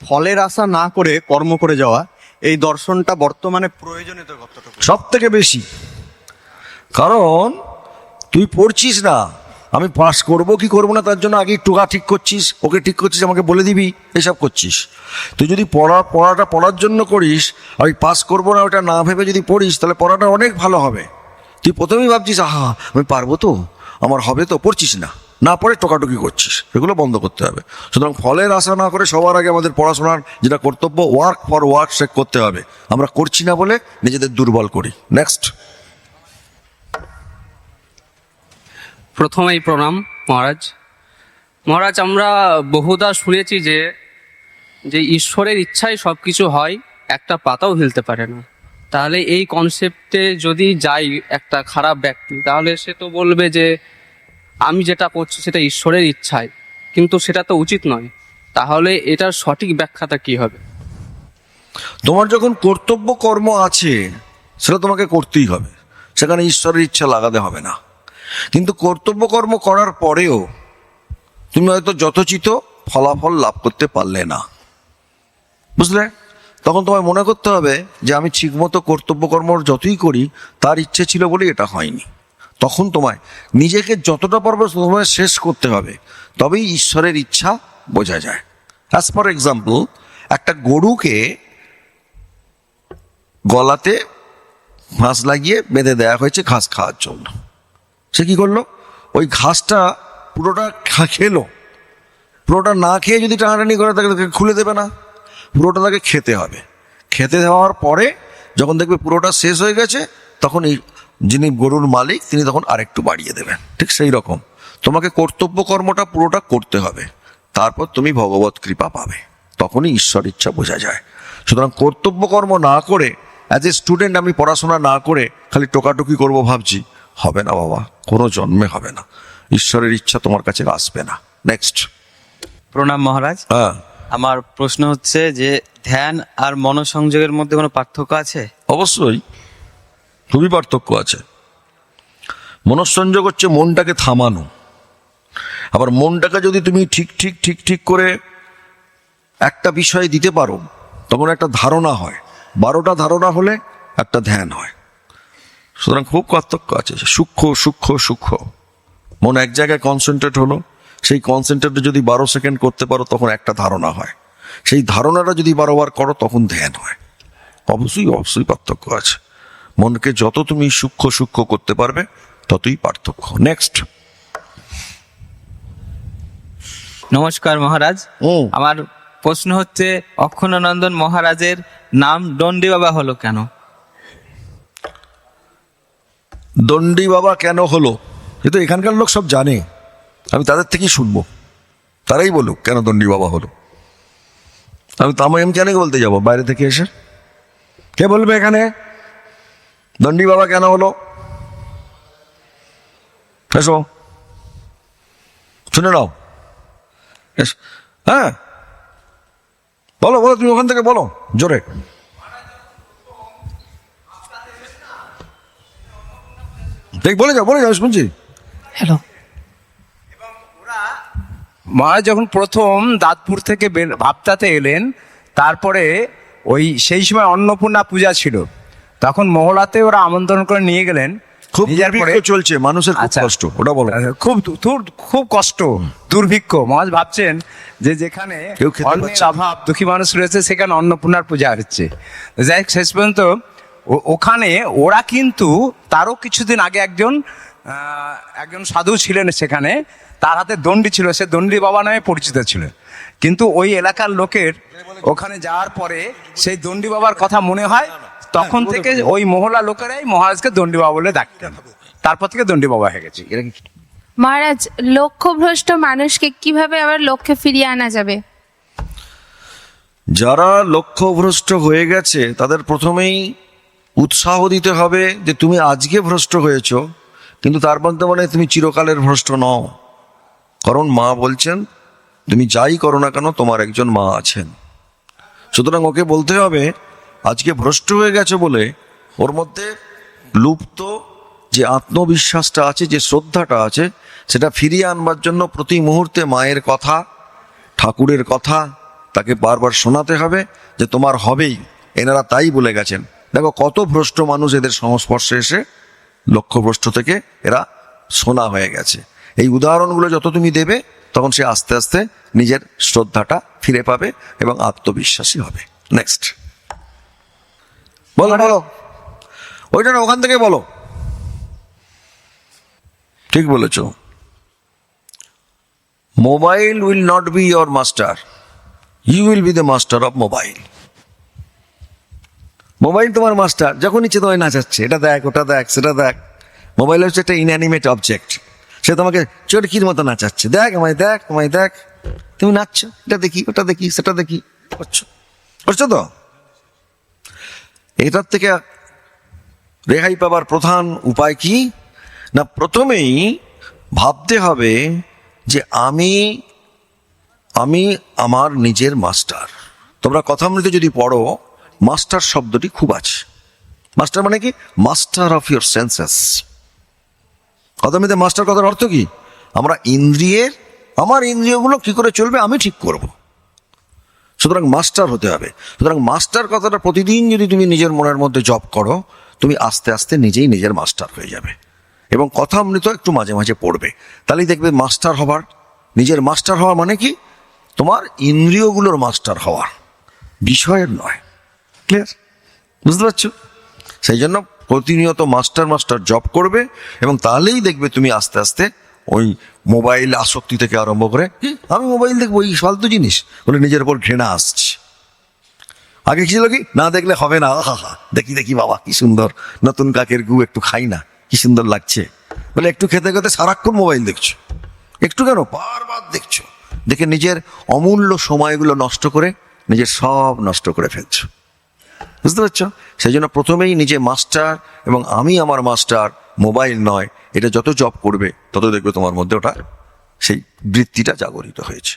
ফলের আশা না করে কর্ম করে যাওয়া, এই দর্শনটা বর্তমানে প্রয়োজনীয়তা সব থেকে বেশি। কারণ, তুই পড়ছিস না, আমি পাস করব কি করব না, তার জন্য আগে টোকা ঠিক করছিস, ওকে ঠিক করছিস, আমাকে বলে দিবি, এসব করছিস। তুই যদি পড়া, পড়াটা পড়ার জন্য করিস, আমি পাস করব না, ওটা না ভেবে যদি পড়িস, তাহলে পড়াটা অনেক ভালো হবে। তুই প্রথমেই ভাবছিস, আহা, আমি পারব তো, আমার হবে তো, পড়ছিস না। না পড়ে টোকাটুকি করছিস এগুলো বন্ধ করতে হবে। সুতরাং ফলের আশা না করে সবার আগে আমাদের পড়াশোনার যেটা কর্তব্য ওয়ার্ক ফর ওয়ার্ক সে করতে হবে। আমরা করছি না বলে নিজেদের দুর্বল করি। নেক্সট প্রথমেই প্রণাম, মহারাজ। মহারাজ, আমরা বহুদা শুনেছি যে যে ঈশ্বরের ইচ্ছায় সব কিছু হয়, একটা পাতাও হিলতে পারে না। তাহলে এই কনসেপ্টে যদি যাই একটা খারাপ ব্যক্তি, তাহলে সে তো বলবে যে আমি যেটা করছি সেটা ঈশ্বরের ইচ্ছায়, কিন্তু সেটা তো উচিত নয়। তাহলে এটার সঠিক ব্যাখ্যাটা কি হবে? তোমার যখন কর্তব্য কর্ম আছে, সেটা তোমাকে করতেই হবে। সেখানে ঈশ্বরের ইচ্ছা লাগাতে হবে না। কিন্তু কর্তব্য কর্ম করার পরেও তুমি হয়তো যথোচিত ফলাফল লাভ করতে পারলে না। বুঝলে? তখন তোমায় মনে করতে হবে যে, আমি ঠিকমতো কর্তব্য কর্ম যতই করি, তার ইচ্ছে ছিল বলে এটা হয়নি। তখন তোমায় নিজেকে যতটা পারবে তোমায় শেষ করতে হবে। তবেই ঈশ্বরের ইচ্ছা বোঝা যায়। অ্যাজ ফর এক্সাম্পল একটা গরুকে গলাতে ঘাস লাগিয়ে বেঁধে দেওয়া হয়েছে ঘাস খাওয়ার জন্য। সে কি করল? ওই ঘাসটা পুরোটা খেলো। পুরোটা না খেয়ে যদি টানাটানি করে তাকে তাকে খুলে দেবে না। পুরোটা তাকে খেতে হবে। খেতে দেওয়ার পরে যখন দেখবে পুরোটা শেষ হয়ে গেছে, তখন এই যিনি গরুর মালিক তিনি তখন আরেকটু বাড়িয়ে দেবেন। ঠিক সেই রকম। তোমাকে কর্তব্য কর্মটা পুরোটা করতে হবে। তারপর তুমি ভগবত কৃপা পাবে। তখনই ঈশ্বর ইচ্ছা বোঝা যায়। সুতরাং কর্তব্য কর্ম না করে অ্যাজ এ স্টুডেন্ট আমি পড়াশোনা না করে খালি টোকাটুকি করব ভাবছি হবে না বাবা কোনো জন্মে হবে না। ঈশ্বরের ইচ্ছা তোমার কাছে আসবে না। নেক্সট প্রণাম মহারাজ। হ্যাঁ। আমার প্রশ্ন হচ্ছে যে ধ্যান আর মনোসংযোগের মধ্যে কোনো পার্থক্য আছে? অবশ্যই। খুবই পার্থক্য আছে। মনঃসংযোগ হচ্ছে মনটাকে থামানো। আবার মনটাকে যদি তুমি ঠিক ঠিক ঠিক ঠিক করে একটা বিষয় দিতে পারো, তখন একটা ধারণা হয়। বারোটা ধারণা হলে একটা ধ্যান হয়। সুতরাং খুব পার্থক্য আছে। সূক্ষ্ম সূক্ষ্ম সূক্ষ্ম। মন এক জায়গায় কনসেন্ট্রেট হলো। সেই কনসেন্ট্রেটে যদি বারো সেকেন্ড করতে পারো, তখন একটা ধারণা হয়। সেই ধারণাটা যদি বারোবার করো, তখন ধ্যান হয়। অবশ্যই অবশ্যই পার্থক্য আছে। মনকে যত তুমি সূক্ষ্ম সূক্ষ্ম করতে পারবে ততই পার্থক্য। নেক্সট নমস্কার মহারাজ। আমার প্রশ্ন হচ্ছে অক্ষণানন্দন মহারাজের নাম দণ্ডী বাবা হলো কেন? দণ্ডী বাবা কেন হলো? এ তো এখানকার লোক সব জানে। আমি তাদের থেকেই শুনব। তারাই বলুক কেন দণ্ডী বাবা হলো। আমি তো আমি আমি কেন বলতে যাব? বাইরে থেকে এসে? কে বলবে এখানে? দণ্ডী বাবা কেন হলো? এসো। শুনে নাও। এসো। হ্যাঁ। বলো বলো তুমি ওখান থেকে বলো জোরে। দেখ বলে যাও বলে যাও শুনছি। হ্যালো। মহারাজ যখন প্রথম দাঁতপুর থেকে বের- ভাবতাতে এলেন তারপরে ওই সেই সময় অন্নপূর্ণা পূজা ছিল। তখন মহলাতে ওরা আমন্ত্রণ করে নিয়ে গেলেন। খুব দুর্ভিক্ষ চলছে মানুষের খুব আচ্ছা। কষ্ট ওটা বলো। খুব খুব কষ্ট দুর্ভিক্ষ। মহারাজ ভাবছেন যে যেখানে অন্নের অভাব দুঃখী মানুষ রয়েছে সেখানে অন্নপূর্ণার পূজা হচ্ছে। যাই শেষ পর্যন্ত ওখানে ওরা কিন্তু তারও কিছুদিন আগে একজন একজন সাধু ছিলেন সেখানে। তার হাতে দণ্ডি ছিল সে দণ্ডি বাবা নামে পরিচিত ছিল। কিন্তু ওই এলাকার লোকের ওখানে যাওয়ার পরে সেই দণ্ডি বাবার কথা মনে হয় তখন থেকে ওই মহলা লোকেরাই মহারাজকে দণ্ডি বাবা বলে ডাকতেন। তারপর থেকে দণ্ডি বাবা হয়ে গেছে। মহারাজ লক্ষ্যভ্রষ্ট মানুষকে কীভাবে আবার লক্ষ্যে ফিরিয়ে আনা যাবে? যারা লক্ষ্যভ্রষ্ট হয়ে গেছে তাদের প্রথমেই উৎসাহ দিতে হবে যে তুমি আজকে ভ্রষ্ট হয়েছ কিন্তু তার মধ্যে মানে তুমি চিরকালের ভ্রষ্ট নও। কারণ মা বলছেন তুমি যাই করো না কেন তোমার একজন মা আছেন। সুতরাং ওকে বলতে হবে আজকে ভ্রষ্ট হয়ে গেছে বলে ওর মধ্যে লুপ্ত যে আত্মবিশ্বাসটা আছে, যে শ্রদ্ধাটা আছে, সেটা ফিরিয়ে আনবার জন্য প্রতি মুহূর্তে মায়ের কথা, ঠাকুরের কথা তাকে বারবার শোনাতে হবে যে তোমার হবেই। এনারা তাই বলে গেছেন। দেখো, কত ভ্রষ্ট মানুষ এদের সংস্পর্শে এসে লক্ষ্যভ্রষ্ট থেকে এরা শোনা হয়ে গেছে। এই উদাহরণগুলো যত তুমি দেবে, তখন সে আস্তে আস্তে নিজের শ্রদ্ধাটা ফিরে পাবে এবং আত্মবিশ্বাসী হবে। নেক্সট বলো বলো। ওইটা না ওখান থেকে বলো। ঠিক বলেছ। Mobile will not be your master. You will be the master of mobile. Mobile তোমার মাস্টার যখন ইচ্ছে তোমায় নাচাচ্ছে এটা দেখ ওটা দেখ সেটা দেখ। মোবাইল হচ্ছে একটা ইনঅ্যানিমেট অবজেক্ট সে তোমাকে চরকির মতো নাচাচ্ছে। দেখ আমায় দেখ তোমায় দেখ। তুমি নাচছো এটা দেখি ওটা দেখি সেটা দেখি করছ। করছ তো? এটার থেকে রেহাই পাবার প্রধান উপায় কি? না, প্রথমেই ভাবতে হবে যে আমি আমি আমার নিজের মাস্টার। তোমরা কথা কথামৃতে যদি পড়ো, মাস্টার শব্দটি খুব আছে। মাস্টার মানে কি? Master of your senses. কথামৃতে master কথার অর্থ কি? আমরা ইন্দ্রিয়ের, আমার ইন্দ্রিয়গুলো কি করে চলবে আমি ঠিক করব। সুতরাং মাস্টার হতে হবে। সুতরাং মাস্টার কথাটা প্রতিদিন যদি তুমি নিজের মনের মধ্যে জব করো, তুমি আস্তে আস্তে নিজেই নিজের মাস্টার হয়ে যাবে। এবং কথামৃত একটু মাঝে মাঝে পড়বে। তাহলেই দেখবে মাস্টার হবার। নিজের মাস্টার হওয়া মানে কি? তোমার ইন্দ্রিয়গুলোর মাস্টার হওয়া। বিষয়ের নয়। ক্লিয়ার বুঝতে পারছ? সেই জন্য প্রতিনিয়ত মাস্টার মাস্টার জব করবে এবং তাহলেই দেখবে তুমি আস্তে আস্তে ওই মোবাইল আসক্তি থেকে আরম্ভ করে "কি? আমি মোবাইল দেখব এই ফালতু জিনিস। বলে নিজের উপর ঘৃণা আসছে। আগে কি ছিল কি? না দেখলে হবে না আহা হা দেখি দেখি বাবা কি সুন্দর। নতুন কাকের গু একটু খাই না কি সুন্দর লাগছে। বলে একটু খেতে খেতে সারাক্ষণ মোবাইল দেখছ। একটু কেন? বারবার দেখছ। দেখে নিজের অমূল্য সময়গুলো নষ্ট করে নিজের সব নষ্ট করে ফেলছো। বুঝতে পারছ? সেই জন্য প্রথমেই নিজে মাস্টার এবং আমি আমার মাস্টার মোবাইল নয় এটা যত জব করবে তত দেখবে তোমার মধ্যে ওটা সেই বৃত্তিটা জাগরিত হয়েছে।